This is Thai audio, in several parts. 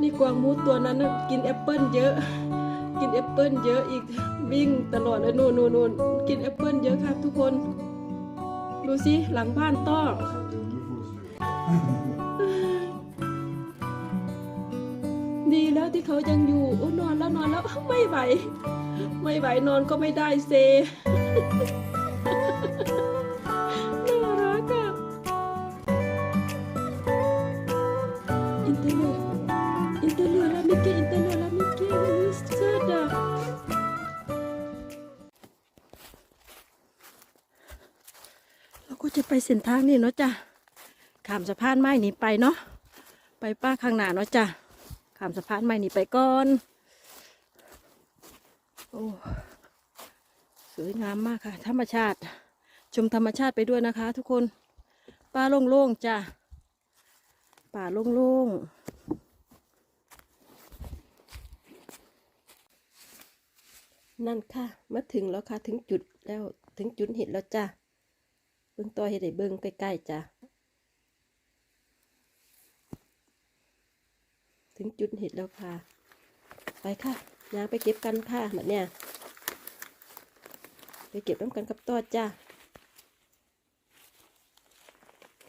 นี่กวางมูตัวนั้นกินแอปเปิ้ลเยอะ กินแอปเปิ้ลเยอะอีกวิ่งตลอดเลยนู่นนู่นนู่นกินแอปเปิ้ลเยอะครับ ทุกคน ดูสิหลังบ้านต้อดีแล้วที่เขายังอยู่โอ้นอนแล้วนอนแล้วไม่ไหว ไม่ไหวนอนก็ไม่ได้เซ ไปเส้นทางนี่เนาะจ้ะข้ามสะพานไม้นี้ไปเนาะไปป้าข้างหน้าเนาะจ้ะข้ามสะพานไม้นี้ไปก่อนโอ้สวยงามมากค่ะ ธรรมชาติ ชมธรรมชาติไปด้วยนะคะ ทุกคนป่าโล่งๆจ้ะป่าโล่งๆนั่นค่ะ มาถึงแล้วค่ะ ถึงจุดแล้ว ถึงจุดเห็นแล้วจ้ะ เบิ่งต่อให้ได้เบิ่งใกล้ๆจ้ะถึงจุดเห็นแล้วค่ะ ไปค่ะยางไปเก็บกันค่ะแบบเนี้ยไปเก็บน้ำกันกับต้อจ้า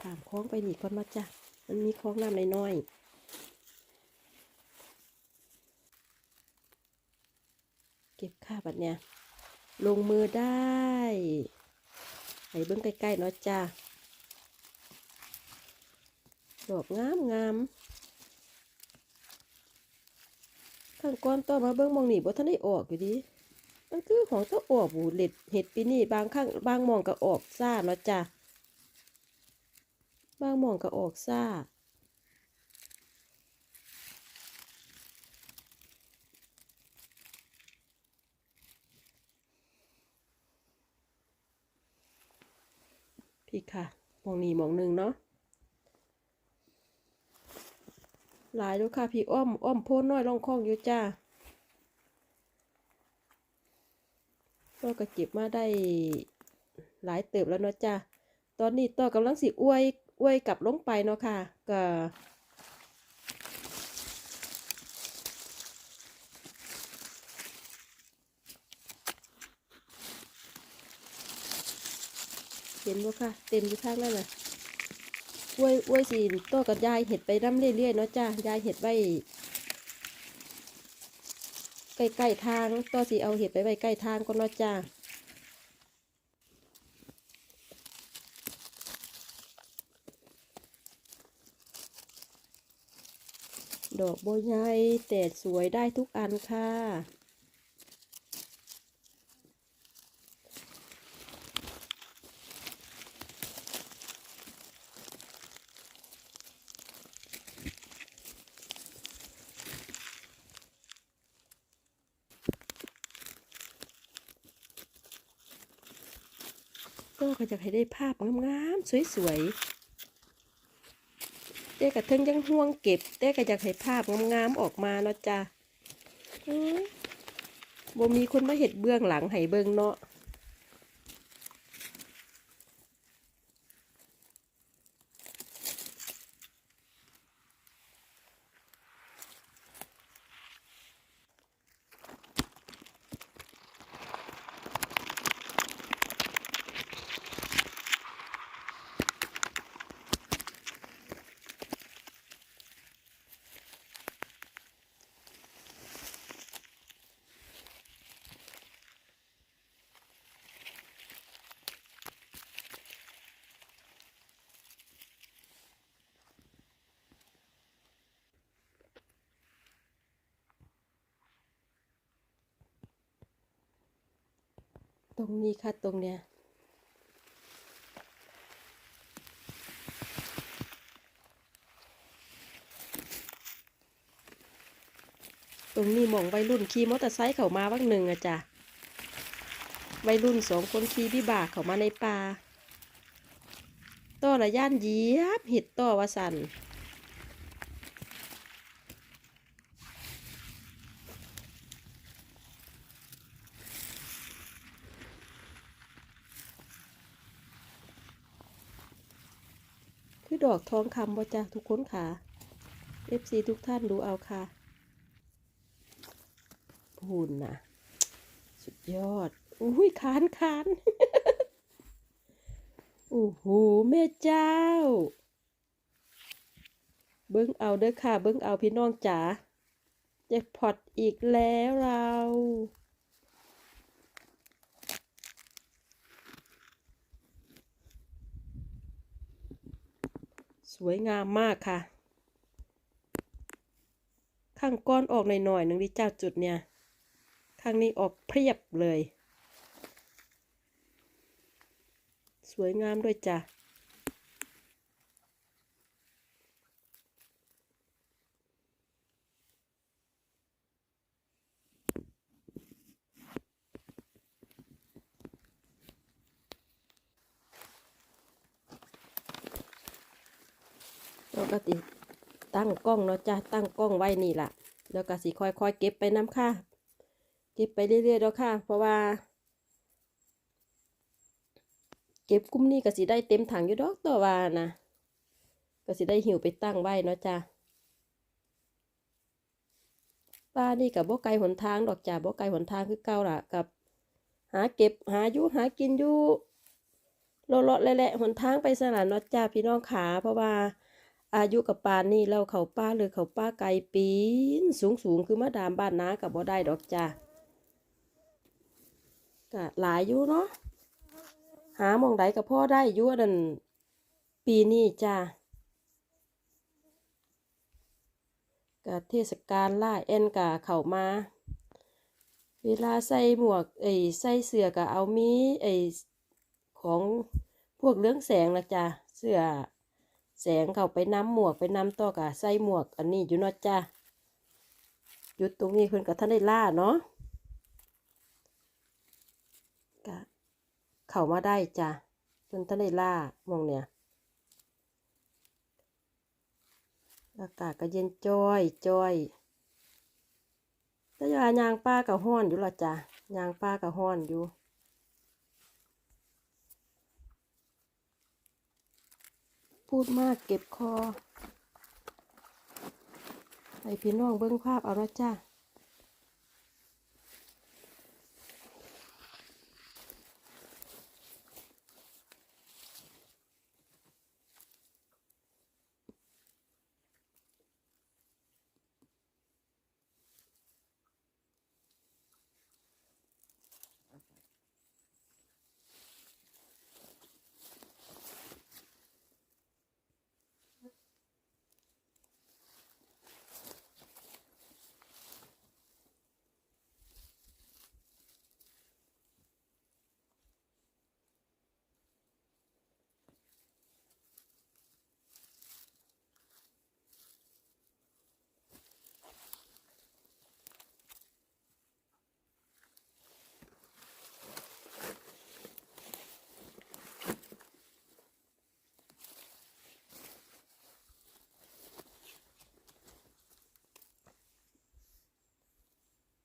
ถามคล้องไปหนีก่อนมาจ้ามันมีคล้องน้ำน้อยๆเก็บค่าแบบเนี้ยลงมือได้ ให้เบิ้งใกล้ๆเนาะจ้าดอกงามงามๆข้างก้อนต่อมาเบิ้งมองนี่บ่ทันได้ออกอยู่ดีมันคือของต้อออกบูเล็ดเห็ดปีนี่บางข้างบางมองก็ออกซ่าเนาะจ้ะบางมองก็ออกซ่า พี่ค่ะห มองนี่มองหนึ่งเนาะหลายแล้วค่ะพี่อ้อมอ้อมโพนน้อยลองคล้องอยู่จ้าต้อก็เก็บมาได้หลายเติบแล้วเนาะจ้าตอนนี้ต้อกำลังสิอวยอวยกลับลงไปเนาะค่ะก็ เห็นบ่ค่ะ เต็มอยู่ข้างนั่นน่ะอวยอวยสิโตกับยายเห็ดไปร่ำเรื่อยๆเนาะจ้ายายเห็ดไว้ใกล้ๆทางโตอสิเอาเห็ดไปไว้ใกล้ทางก็เนาะจ้าดอกโบัวใหญ่แต่สวยได้ทุกอันค่ะ ก็จะให้ได้ภาพงามๆสวยๆแต่กระเทิงยังห่วงเก็บ แต่ก็อยากให้ภาพงามๆออกมาเนาะจ้ะบ่มีคนมาเห็ดเบื้องหลังให้เบิ่งเนาะ ตรงนี้ค่ะตรงเนี้ยตรงนี้มองวัยรุ่นขี่มอเตอร์ไซค์เข้ามาบ้างหนึ่งอะจ้ะวัยรุ่นสองคนขี่วิบากเข้ามาในป่าต่อระย่านเยียบเห็ดต่อวาสัน คือดอกทองคำบ่จ้ะทุกคนค่ะ FC ทุกท่านดูเอาค่ะหุ่นนะสุดยอด อุ้ยคานคานโอ้โหแม่เจ้า เบิ้งเอาเด้อค่ะ เบิ้งเอาพี่น้องจ๋าแจ็คพอตอีกแล้วเรา สวยงามมากค่ะ ข้างก้อนออกหน่อยๆหนึ่งดิเจ้าจุดเนี่ย ข้างนี้ออกเพียบเลย สวยงามด้วยจ้ะ ปกติตั้ งกล้องเนาะจ้ะตั้งกล้องไว้นี่ล่ะแล้วก็สิค่อยๆเก็บไปน้ำค่ะ เก็บไปเรื่อยๆแล้วค่ะ เพราะว่า เก็บกุ้มนี่ก็สิได้เต็มถังอยู่ดอกตัววานะก็สิได้หิวไปตั้งไว้เนาะจ้ะป้านี่กับบ่ไกลหนทางดอกจ้ะบ่ไกลหนทางคือเก่าล่ะกับ หาเก็บหาอยู่หากินอยู่เลาะๆแหละๆหนทางไปสนานเนาะจ้ะพี่น้องขาเพราะว่า อายุกับปานนี่เราเขาป้าหรือเขาป้าไกลปีนสูงสูงคือมาดามบ้านนากับบ่ได้ดอกจ้ะก็หลายอยู่เนาะหาหมองใดกับพ่อได้อยู่อันนั่นปีนี้จ้ะก็เทศกาลล่าแอนกะเข้ามา เวลาใส่หมวกไอ้ใส่เสื้อก็เอามีไอ้ของพวกเรื่องแสงนะจ้ะเสื้อ แสงเข้าไปน้ำหมวกไปน้ำต่อกะใส่หมวก อันนี้อยู่นาจ้าหยุดตรงนี้เพิ่อนก็ท่านได้ล่าเนาะกะเข้ามาได้จ้ะเพิ่นท่านได้ล่ามองเนี่ยอากาศก็เย็นจ้อยจ้อยแต่ยายางป้าก็ห้อนอยู่ละจ้ะยางป้าก็ห้อนอยู่ พูดมากเก็บคอ ให้พี่น้องเบิ้งภาพเอาละจ้า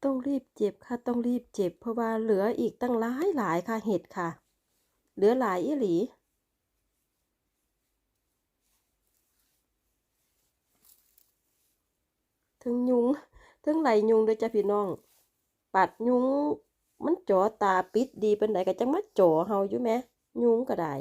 ต้องรีบเจ็บค่ะต้องรีบเจ็บ เพราะว่าเหลืออีกตั้งหลายหลายค่ะเห็ดค่ะ เหลือหลายอีหลีถึงยุงถึงไหลยุงด้อจ้ะพี่น้อง ปัดยุงมันจ่อตาปิดดีเป็นไดก็จังมาจ่อเฮาอยู่แหมยุงก็ได้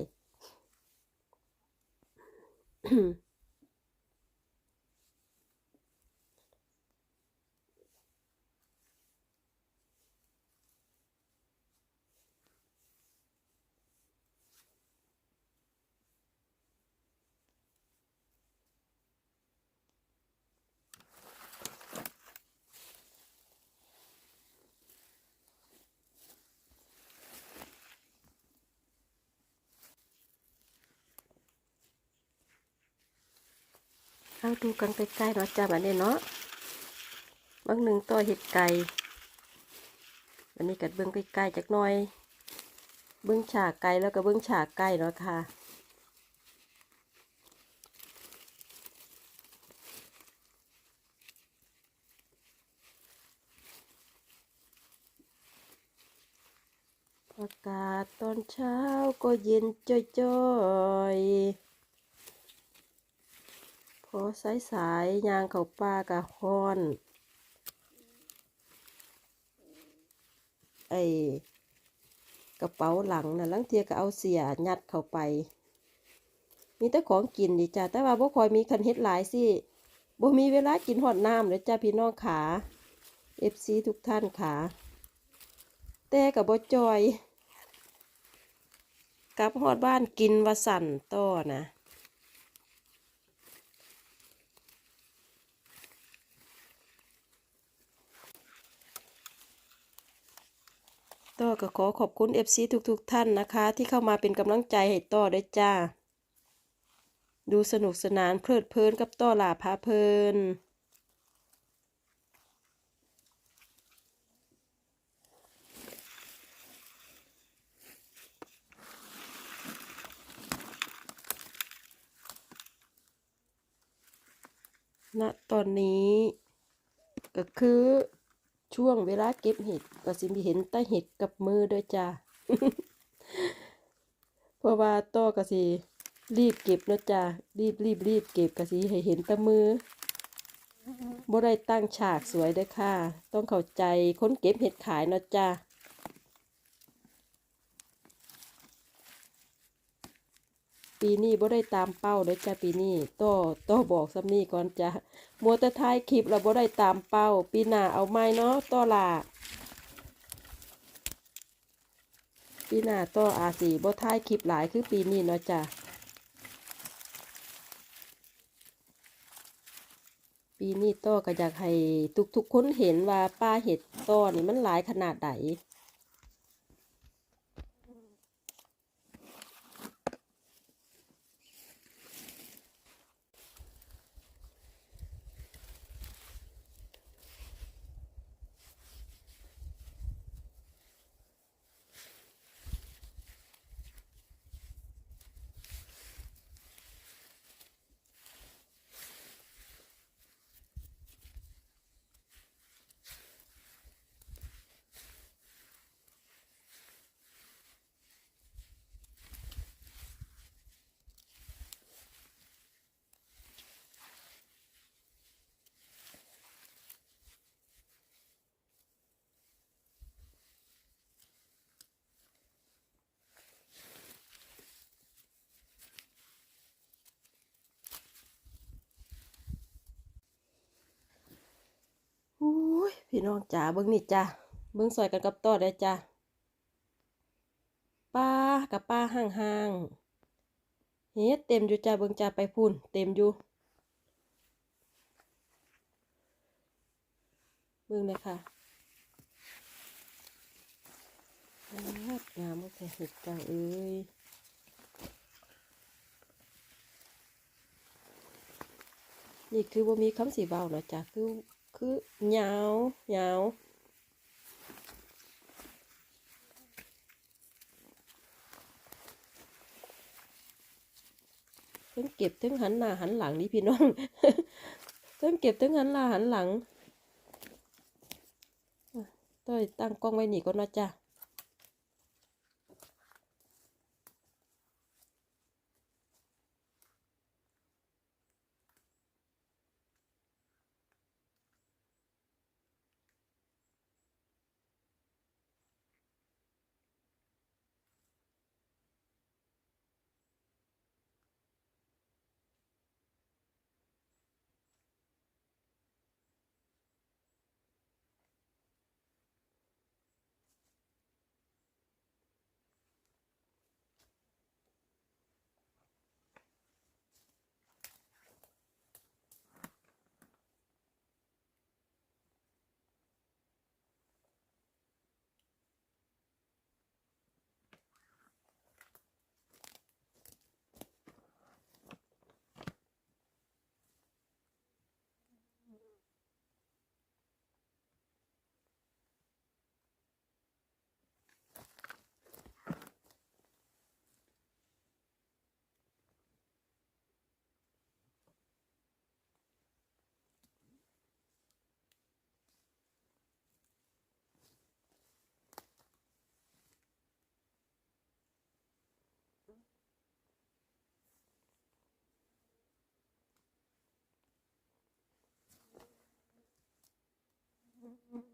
เอาดูกันใกล้ๆเนาะจ้าบันนี้เนาะบางหนึ่งตัวเห็ดไก่อันนี้กัดเบิ้องใกล้ๆจักหน่อย เบิ้องฉากไก่แล้วก็เบิ้องฉากไก่เนาะค่ะอากาศตอนเช้าก็เย็นจ้อยๆ อสายสายยางเขาป่ากะฮ้อนไอกระเป๋าหลังน่ะลังเทียก็เอาเสียยัดเข้าไป มีแต่ของกินดิจ้ะแต่ว่าบ่คอยมีคันเฮ็ดหลายสิบ่มีเวลากินฮอดน้ำเลยจ้ะพี่น้องขา FC ทุกท่านขาแต่ก็บ่จอย กลับฮอดบ้านกินวาสั่นต่อนะ ต่อก็ขอขอบคุณ FC ทุกๆทท่านนะคะ ที่เข้ามาเป็นกำลังใจให้ต่อด้วยจ้า ดูสนุกสนานเพลิดเพลินกับต่อหลาพาเพลินณตอนนี้ก็คือ ช่วงเวลาเก็บเห็ดก็สิมีเห็นใตาเห็ดกับมือด้วยจ้าเพราะว่าต่อก็สิรีบเก็บนะจ้ารีบรีบรีบเก็บก็สิให้เห็นแตามือบ่ได้ตั้งฉากสวยเด้อค่ะ ต้องเข้าใจคนเก็บเห็ดขายนะจ้า ปีนี้บ่ได้ตามเป้าเด้จ้าปีนี้ต่อต่อบอกซ้ำนี้ก่อนจ้ามัวแต่ถ่ายคลิปแล้วบ่ได้ตามเป้า ปีหน้าเอาใหม่เนาะต่อละปีหน้าต่ออาสิบ่ถ่ายคลิปหลายคือปีนี้เนาะจ้าปีนี้ต่อก็อยากให้ทุกๆคนเห็นว่าป้าเห็ดต่อนี่มันหลายขนาดใดอุ้ย พี่น้องจ๋าเบิ่งนี่จ้าเบิ่งซอยกันกับต่อได้จ้าป้ากับป้าห่างๆเฮ็ดเต็มอยู่จ้าเบิ่งจ้าไปพุ่นเต็มอยู่เบิ่งเลยค่ะงามงามมากแต่เห็ดเจ้าเอ้ยนี่คือบ่มีคำสีเบาเนาะจ้ะคือ คือยาวยาวเพิ่งเก็บถึงหันหน้าหันหลังนี่พี่น้องเพิ่งเก็บถึงหันหน้าหันหลังต้อยตั้งกล้องไว้หนีก็นเนาะจ้ะ mm-hmm.